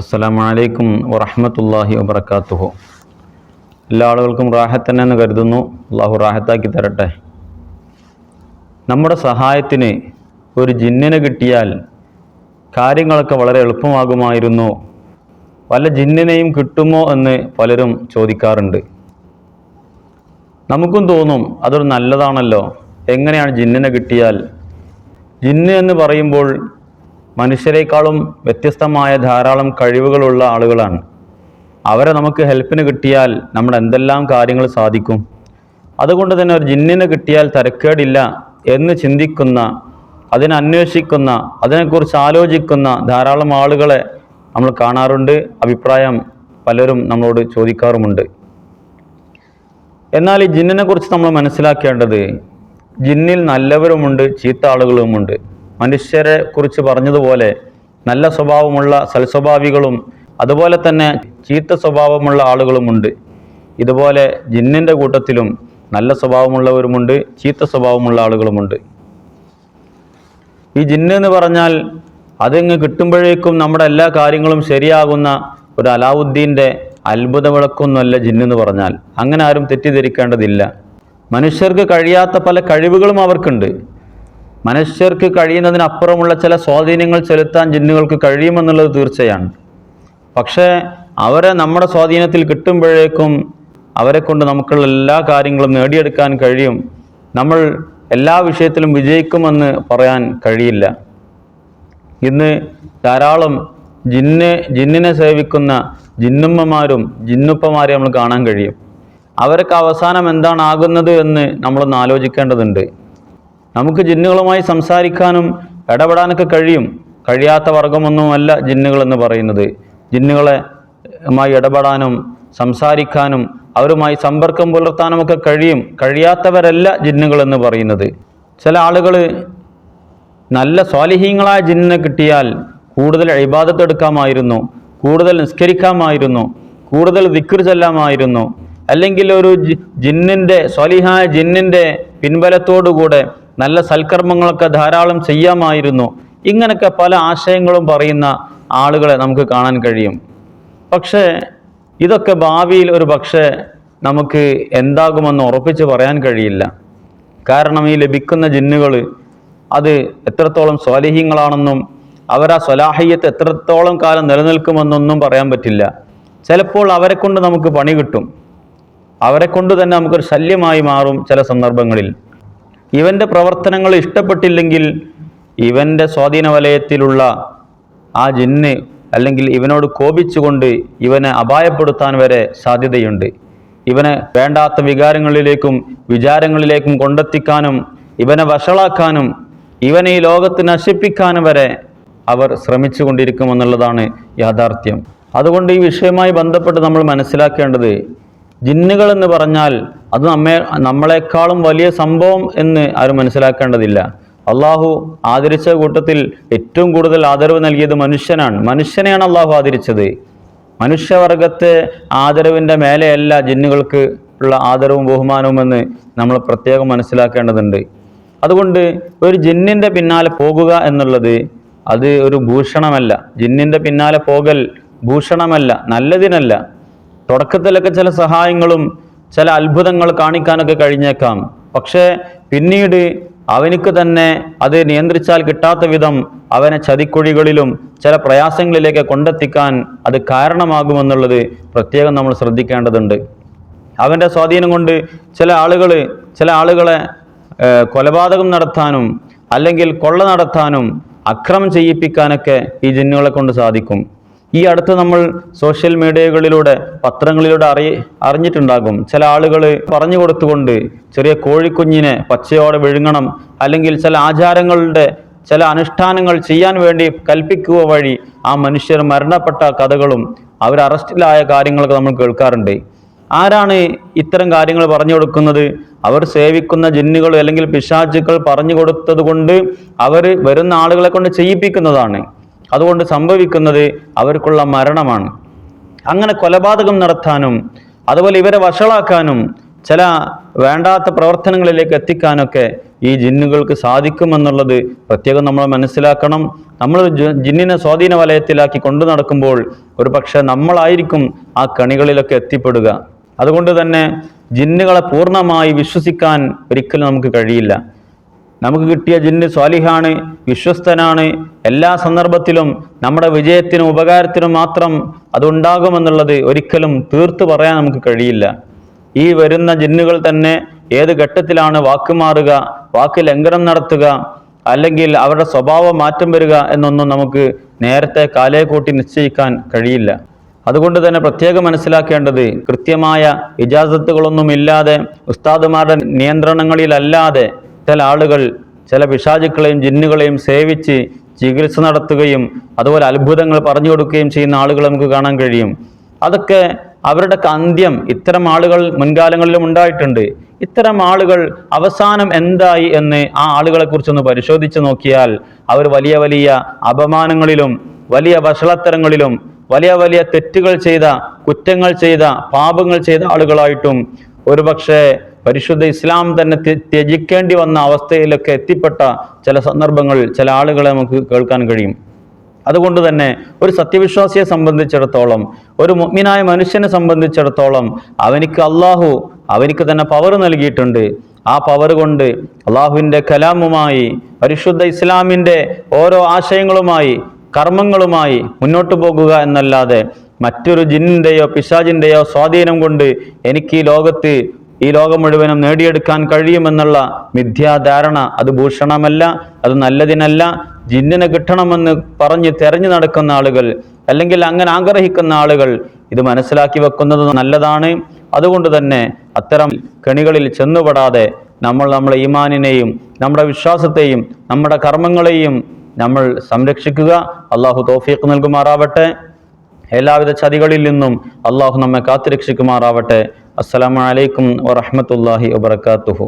അസ്സലാമു അലൈക്കും വറഹമത്തല്ലാഹി വബറകാതുഹു എല്ലാ ആളുകൾക്കും റാഹത്ത് തന്നെ എന്ന് കരുതുന്നു. അള്ളാഹു റാഹത്താക്കി തരട്ടെ. നമ്മുടെ സഹായത്തിന് ഒരു ജിന്നിനെ കിട്ടിയാൽ കാര്യങ്ങളൊക്കെ വളരെ എളുപ്പമാകുമായിരുന്നു. വല്ല ജിന്നിനെയും കിട്ടുമോ എന്ന് പലരും ചോദിക്കാറുണ്ട്. നമുക്കും തോന്നും അതൊരു നല്ലതാണല്ലോ. എങ്ങനെയാണ് ജിന്നിനെ കിട്ടിയാൽ? ജിന്ന് എന്ന് പറയുമ്പോൾ മനുഷ്യരെക്കാളും വ്യത്യസ്തമായ ധാരാളം കഴിവുകളുള്ള ആളുകളാണ്. അവരെ നമുക്ക് ഹെൽപ്പിന് കിട്ടിയാൽ നമ്മൾ എന്തെല്ലാം കാര്യങ്ങൾ സാധിക്കും? അതുകൊണ്ട് തന്നെ ഒരു ജിന്നിന് കിട്ടിയാൽ തരക്കേടില്ല എന്ന് ചിന്തിക്കുന്ന അതിനെ അന്വേഷിക്കുന്ന അതിനെക്കുറിച്ച് ആലോചിക്കുന്ന ധാരാളം ആളുകളെ നമ്മൾ കാണാറുണ്ട്. അഭിപ്രായം പലരും നമ്മളോട് ചോദിക്കാറുമുണ്ട്. എന്നാൽ ഈ ജിന്നിനെ കുറിച്ച് നമ്മൾ മനസ്സിലാക്കേണ്ടത് ജിന്നിൽ നല്ലവരുമുണ്ട് ചീത്ത ആളുകളുമുണ്ട്. മനുഷ്യരെ കുറിച്ച് പറഞ്ഞതുപോലെ നല്ല സ്വഭാവമുള്ള സൽസ്വഭാവികളും അതുപോലെ തന്നെ ചീത്ത സ്വഭാവമുള്ള ആളുകളുമുണ്ട്. ഇതുപോലെ ജിന്നിന്റെ കൂട്ടത്തിലും നല്ല സ്വഭാവമുള്ളവരുമുണ്ട് ചീത്ത സ്വഭാവമുള്ള ആളുകളുമുണ്ട്. ഈ ജിന്ന് എന്ന് പറഞ്ഞാൽ അതിങ്ങ് കിട്ടുമ്പോഴേക്കും നമ്മുടെ എല്ലാ കാര്യങ്ങളും ശരിയാകുന്ന ഒരു അലാവുദ്ദീന്റെ അത്ഭുത വിളക്കൊന്നുമല്ല ജിന്നെന്ന് പറഞ്ഞാൽ. അങ്ങനെ ആരും തെറ്റിദ്ധരിക്കേണ്ടതില്ല. മനുഷ്യർക്ക് കഴിയാത്ത പല കഴിവുകളും അവർക്കുണ്ട്. മനുഷ്യർക്ക് കഴിയുന്നതിനപ്പുറമുള്ള ചില സ്വാധീനങ്ങൾ ചെലുത്താൻ ജിന്നുകൾക്ക് കഴിയുമെന്നുള്ളത് തീർച്ചയാണ്. പക്ഷേ അവരെ നമ്മുടെ സ്വാധീനത്തിൽ കിട്ടുമ്പോഴേക്കും അവരെ കൊണ്ട് നമുക്കുള്ള എല്ലാ കാര്യങ്ങളും നേടിയെടുക്കാൻ കഴിയും. നമ്മൾ എല്ലാ വിഷയത്തിലും വിജയിക്കുമെന്ന് പറയാൻ കഴിയില്ല. ഇന്ന് ധാരാളം ജിന്ന് ജിന്നിനെ സേവിക്കുന്ന ജിന്നുമ്മമാരും ജിന്നുപ്പമാരെ നമ്മൾ കാണാൻ കഴിയും. അവർക്ക് അവസാനം എന്താണ് ആകുന്നത് എന്ന് നമ്മളൊന്ന് ആലോചിക്കേണ്ടതുണ്ട്. നമുക്ക് ജിന്നുകളുമായി സംസാരിക്കാനും ഇടപെടാനൊക്കെ കഴിയും. കഴിയാത്ത വർഗമൊന്നുമല്ല ജിന്നുകളെന്ന് പറയുന്നത്. ജിന്നുകളെ മായി ഇടപെടാനും സംസാരിക്കാനും അവരുമായി സമ്പർക്കം പുലർത്താനുമൊക്കെ കഴിയും. കഴിയാത്തവരല്ല ജിന്നുകളെന്ന് പറയുന്നത്. ചില ആളുകൾ നല്ല സ്വാലിഹീങ്ങളായ ജിന്നിനെ കിട്ടിയാൽ കൂടുതൽ ഇബാദത്ത് എടുക്കാമായിരുന്നു കൂടുതൽ നിസ്കരിക്കാമായിരുന്നു കൂടുതൽ ദിക്ർ ചെല്ലാമായിരുന്നു. അല്ലെങ്കിൽ ഒരു ജിന്നിന്റെ സ്വാലിഹായ ജിന്നിന്റെ പിൻബലത്തോടുകൂടെ നല്ല സൽക്കർമ്മങ്ങളൊക്കെ ധാരാളം ചെയ്യാമായിരുന്നു. ഇങ്ങനൊക്കെ പല ആശയങ്ങളും പറയുന്ന ആളുകളെ നമുക്ക് കാണാൻ കഴിയും. പക്ഷേ ഇതൊക്കെ ഭാവിയിൽ ഒരു പക്ഷേ നമുക്ക് എന്താകുമെന്ന് ഉറപ്പിച്ച് പറയാൻ കഴിയില്ല. കാരണം ഈ ലഭിക്കുന്ന ജിന്നുകൾ അത് എത്രത്തോളം സ്വാലിഹ്യങ്ങളാണെന്നും അവർ ആ സ്വലാഹിയത്ത് എത്രത്തോളം കാലം നിലനിൽക്കുമെന്നൊന്നും പറയാൻ പറ്റില്ല. ചിലപ്പോൾ അവരെ കൊണ്ട് നമുക്ക് പണി കിട്ടും. അവരെ കൊണ്ട് തന്നെ നമുക്കൊരു ശല്യമായി മാറും ചില സന്ദർഭങ്ങളിൽ. ഇവന്റെ പ്രവർത്തനങ്ങൾ ഇഷ്ടപ്പെട്ടില്ലെങ്കിൽ ഇവന്റെ സ്വാധീന വലയത്തിലുള്ള ആ ജിന്ന് അല്ലെങ്കിൽ ഇവനോട് കോപിച്ചുകൊണ്ട് ഇവനെ അപായപ്പെടുത്താൻ വരെ സാധ്യതയുണ്ട്. ഇവനെ വേണ്ടാത്ത വികാരങ്ങളിലേക്കും വിചാരങ്ങളിലേക്കും കൊണ്ടെത്തിക്കാനും ഇവനെ വഷളാക്കാനും ഇവനെ ഈ ലോകത്ത് നശിപ്പിക്കാനും വരെ അവർ ശ്രമിച്ചു കൊണ്ടിരിക്കുമെന്നുള്ളതാണ് യാഥാർത്ഥ്യം. അതുകൊണ്ട് ഈ വിഷയവുമായി ബന്ധപ്പെട്ട് നമ്മൾ മനസ്സിലാക്കേണ്ടത് ജിന്നുകൾ എന്ന് പറഞ്ഞാൽ അത് നമ്മെ നമ്മളെക്കാളും വലിയ സംഭവം എന്ന് ആരും മനസ്സിലാക്കേണ്ടതില്ല. അള്ളാഹു ആദരിച്ച കൂട്ടത്തിൽ ഏറ്റവും കൂടുതൽ ആദരവ് നൽകിയത് മനുഷ്യനാണ്. മനുഷ്യനെയാണ് അള്ളാഹു ആദരിച്ചത്. മനുഷ്യവർഗത്തെ ആദരവിന്റെ മേലെയല്ല ജിന്നുകൾക്ക് ഉള്ള ആദരവും ബഹുമാനവും എന്ന് നമ്മൾ പ്രത്യേകം മനസ്സിലാക്കേണ്ടതുണ്ട്. അതുകൊണ്ട് ഒരു ജിന്നിന്റെ പിന്നാലെ പോകുക എന്നുള്ളത് അത് ഒരു ഭൂഷണമല്ല. ജിന്നിന്റെ പിന്നാലെ പോകൽ ഭൂഷണമല്ല നല്ലതിനല്ല. തുടക്കത്തിലൊക്കെ ചില സഹായങ്ങളും ചില അത്ഭുതങ്ങൾ കാണിക്കാനൊക്കെ കഴിഞ്ഞേക്കാം. പക്ഷേ പിന്നീട് അവനിക്ക് തന്നെ അത് നിയന്ത്രിച്ചാൽ കിട്ടാത്ത വിധം അവനെ ചതിക്കുഴികളിലും ചില പ്രയാസങ്ങളിലേക്ക് കൊണ്ടെത്തിക്കാൻ അത് കാരണമാകുമെന്നുള്ളത് പ്രത്യേകം നമ്മൾ ശ്രദ്ധിക്കേണ്ടതുണ്ട്. അവന്റെ സ്വാധീനം കൊണ്ട് ചില ആളുകൾ ചില ആളുകളെ കൊലപാതകം നടത്താനും അല്ലെങ്കിൽ കൊള്ള നടത്താനും അക്രമം ചെയ്യിപ്പിക്കാനൊക്കെ ഈ ജിന്നുകളെ കൊണ്ട് സാധിക്കും. ഈ അടുത്ത് നമ്മൾ സോഷ്യൽ മീഡിയകളിലൂടെ പത്രങ്ങളിലൂടെ അറിയ അറിഞ്ഞിട്ടുണ്ടാകും. ചില ആളുകൾ പറഞ്ഞു കൊടുത്തുകൊണ്ട് ചെറിയ കോഴിക്കുഞ്ഞിനെ പച്ചയോടെ വിഴുങ്ങണം അല്ലെങ്കിൽ ചില ആചാരങ്ങളുടെ ചില അനുഷ്ഠാനങ്ങൾ ചെയ്യാൻ വേണ്ടി കൽപ്പിക്കുക വഴി ആ മനുഷ്യർ മരണപ്പെട്ട കഥകളും അവർ അറസ്റ്റിലായ കാര്യങ്ങളൊക്കെ നമ്മൾ കേൾക്കാറുണ്ട്. ആരാണ് ഇത്തരം കാര്യങ്ങൾ പറഞ്ഞു കൊടുക്കുന്നത്? അവർ സേവിക്കുന്ന ജിന്നുകൾ അല്ലെങ്കിൽ പിശാചുക്കൾ പറഞ്ഞു കൊടുത്തത് കൊണ്ട് അവർ വരുന്ന ആളുകളെ കൊണ്ട് ചെയ്യിപ്പിക്കുന്നതാണ്. അതുകൊണ്ട് സംഭവിക്കുന്നത് അവർക്കുള്ള മരണമാണ്. അങ്ങനെ കൊലപാതകം നടത്താനും അതുപോലെ ഇവരെ വഷളാക്കാനും ചില വേണ്ടാത്ത പ്രവർത്തനങ്ങളിലേക്ക് എത്തിക്കാനൊക്കെ ഈ ജിന്നുകൾക്ക് സാധിക്കുമെന്നുള്ളത് പ്രത്യേകം നമ്മൾ മനസ്സിലാക്കണം. നമ്മൾ ജിന്നിനെ സ്വാധീന വലയത്തിലാക്കി കൊണ്ടു നടക്കുമ്പോൾ ഒരു പക്ഷേ നമ്മളായിരിക്കും ആ കണികളിലൊക്കെ എത്തിപ്പെടുക. അതുകൊണ്ട് തന്നെ ജിന്നുകളെ പൂർണമായി വിശ്വസിക്കാൻ ഒരിക്കലും നമുക്ക് കഴിയില്ല. നമുക്ക് കിട്ടിയ ജിന്ന് സ്വാലിഹാണ് വിശ്വസ്തനാണ്. എല്ലാ സന്ദർഭത്തിലും നമ്മുടെ വിജയത്തിനും ഉപകാരത്തിനും മാത്രം അതുണ്ടാകുമെന്നുള്ളത് ഒരിക്കലും തീർത്തു പറയാൻ നമുക്ക് കഴിയില്ല. ഈ വരുന്ന ജിന്നുകൾ തന്നെ ഏത് ഘട്ടത്തിലാണ് വാക്ക് മാറുക വാക്ക് ലംഘനം നടത്തുക അല്ലെങ്കിൽ അവരുടെ സ്വഭാവം മാറ്റം വരിക എന്നൊന്നും നമുക്ക് നേരത്തെ കാലയെ കൂട്ടി നിശ്ചയിക്കാൻ കഴിയില്ല. അതുകൊണ്ട് തന്നെ പ്രത്യേകം മനസ്സിലാക്കേണ്ടത് കൃത്യമായ ഇജാസത്തുകളൊന്നും ഇല്ലാതെ ഉസ്താദുമാരുടെ നിയന്ത്രണങ്ങളിലല്ലാതെ ചില ആളുകൾ ചില പിശാചുക്കളെയും ജിന്നുകളെയും സേവിച്ച് ചികിത്സ നടത്തുകയും അതുപോലെ അത്ഭുതങ്ങൾ പറഞ്ഞു കൊടുക്കുകയും ചെയ്യുന്ന ആളുകൾ നമുക്ക് കാണാൻ കഴിയും. അതൊക്കെ അവരുടെ അന്ത്യം ഇത്തരം ആളുകൾ മുൻകാലങ്ങളിലും ഉണ്ടായിട്ടുണ്ട്. ഇത്തരം ആളുകൾ അവസാനം എന്തായി എന്ന് ആ ആളുകളെ കുറിച്ചൊന്ന് പരിശോധിച്ച് നോക്കിയാൽ അവർ വലിയ വലിയ അപമാനങ്ങളിലും വലിയ വഷളത്തരങ്ങളിലും വലിയ വലിയ തെറ്റുകൾ ചെയ്ത കുറ്റങ്ങൾ ചെയ്ത പാപങ്ങൾ ചെയ്ത ആളുകളായിട്ടും ഒരുപക്ഷെ പരിശുദ്ധ ഇസ്ലാം തന്നെ ത്യ- ത്യജിക്കേണ്ടി വന്ന അവസ്ഥയിലൊക്കെ എത്തിപ്പെട്ട ചില സന്ദർഭങ്ങൾ ചില ആളുകളെ നമുക്ക് കേൾക്കാൻ കഴിയും. അതുകൊണ്ട് തന്നെ ഒരു സത്യവിശ്വാസിയെ സംബന്ധിച്ചിടത്തോളം ഒരു മുഗ്മിനായ മനുഷ്യനെ സംബന്ധിച്ചിടത്തോളം അവനിക്ക് അള്ളാഹു അവനിക്ക് തന്നെ പവർ നൽകിയിട്ടുണ്ട്. ആ പവർ കൊണ്ട് അള്ളാഹുവിന്റെ കലാമുമായി പരിശുദ്ധ ഇസ്ലാമിന്റെ ഓരോ ആശയങ്ങളുമായി കർമ്മങ്ങളുമായി മുന്നോട്ട് പോകുക എന്നല്ലാതെ മറ്റൊരു ജിന്നിന്റെയോ പിശാജിന്റെയോ സ്വാധീനം കൊണ്ട് എനിക്ക് ഈ ലോകത്ത് ഈ ലോകം മുഴുവനും നേടിയെടുക്കാൻ കഴിയുമെന്നുള്ള മിഥ്യാധാരണ അത് ഭൂഷണമല്ല അത് നല്ലതിനല്ല. ജിന്നിന് കിട്ടണമെന്ന് പറഞ്ഞ് തെരഞ്ഞു നടക്കുന്ന ആളുകൾ അല്ലെങ്കിൽ അങ്ങനെ ആഗ്രഹിക്കുന്ന ആളുകൾ ഇത് മനസ്സിലാക്കി വെക്കുന്നത് നല്ലതാണ്. അതുകൊണ്ട് തന്നെ അത്തരം കെണികളിൽ ചെന്നുപെടാതെ നമ്മൾ നമ്മുടെ ഈമാനിനെയും നമ്മുടെ വിശ്വാസത്തെയും നമ്മുടെ കർമ്മങ്ങളെയും നമ്മൾ സംരക്ഷിക്കുക. അള്ളാഹു തോഫീക്ക് നൽകുമാറാവട്ടെ. എല്ലാവിധ ചതികളിൽ നിന്നും അള്ളാഹു നമ്മെ കാത്തുരക്ഷിക്കുമാറാവട്ടെ. അസ്സലാമു അലൈക്കും വറഹ്മത്തുള്ളാഹി വബറകാതുഹു